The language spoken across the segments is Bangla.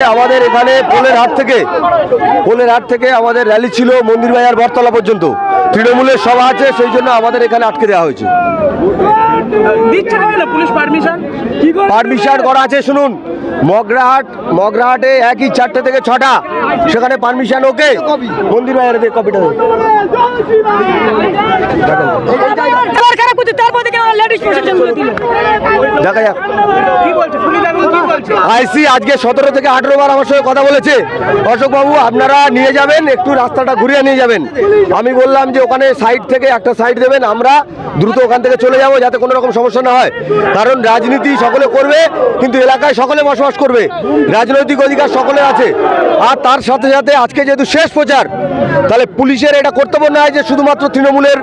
আমাদের এখানে পোলের হাট থেকে পোলের হাট থেকে আমাদের র্যালি ছিল মন্দির বাজার বটতলা পর্যন্ত। তৃণমূলের সভা আছে সেই জন্য আমাদের এখানে আটকে দেওয়া হয়েছে। পারমিশন করে? পারমিশন করা আছে শুনুন। মগরাহাট মগরাহাটে একই চারটে থেকে ছটা। সেখানে পারমিশন ওকে? মন্দির বাজারে কপিটা দিল। দেখা যাক। আইসি আজকে সতেরো থেকে আঠেরো বার আমার সঙ্গে কথা বলেছে। অশোক বাবু আপনারা নিয়ে যাবেন একটু রাস্তাটা ঘুরিয়ে নিয়ে যাবেন। আমি বললাম যে ওখানে সাইড থেকে একটা সাইড দেবেন আমরা দ্রুত ওখান থেকে চলে যাব যাতে কোনো রকম সমস্যা না হয়। কারণ রাজনীতি সকলে করবে কিন্তু এলাকায় সকলে বসবাস করবে। রাজনৈতিক অধিকার সকলের আছে। আর তার সাথে সাথে আজকে যেহেতু শেষ প্রচার তাহলে পুলিশের এটা কর্তব্য নয় যে শুধুমাত্র তৃণমূলের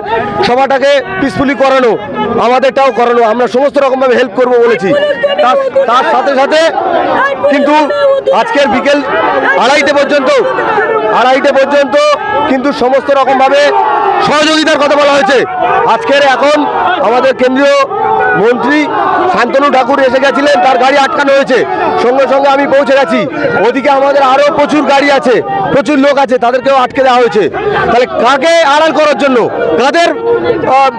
সভাটাকে পিসফুলি করানো, আমাদেরটাও করানো, আমরা সমস্ত রকমভাবে হেল্প করব বলেছি। তার সাথে সাথে কিন্তু আজকের বিকেল আড়াইটে পর্যন্ত আড়াইটে পর্যন্ত কিন্তু সমস্ত রকমভাবে সহযোগিতার কথা বলা হয়েছে। আজকের এখন আমাদের কেন্দ্রীয় মন্ত্রী শান্তনু ঠাকুর এসে গেছিলেন, তার গাড়ি আটকানো হয়েছে। সঙ্গে সঙ্গে আমি পৌঁছে গেছি। ওদিকে আমাদের আরও প্রচুর গাড়ি আছে, প্রচুর লোক আছে, তাদেরকেও আটকে দেওয়া হয়েছে। তাহলে কাকে আড়াল করার জন্য? কাদের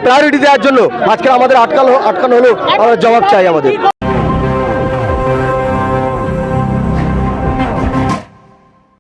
প্রায়োরিটি দেওয়ার জন্য? আজকে আমাদের আটকানো আটকানো হলো, আমরা জবাব চাই আমাদের।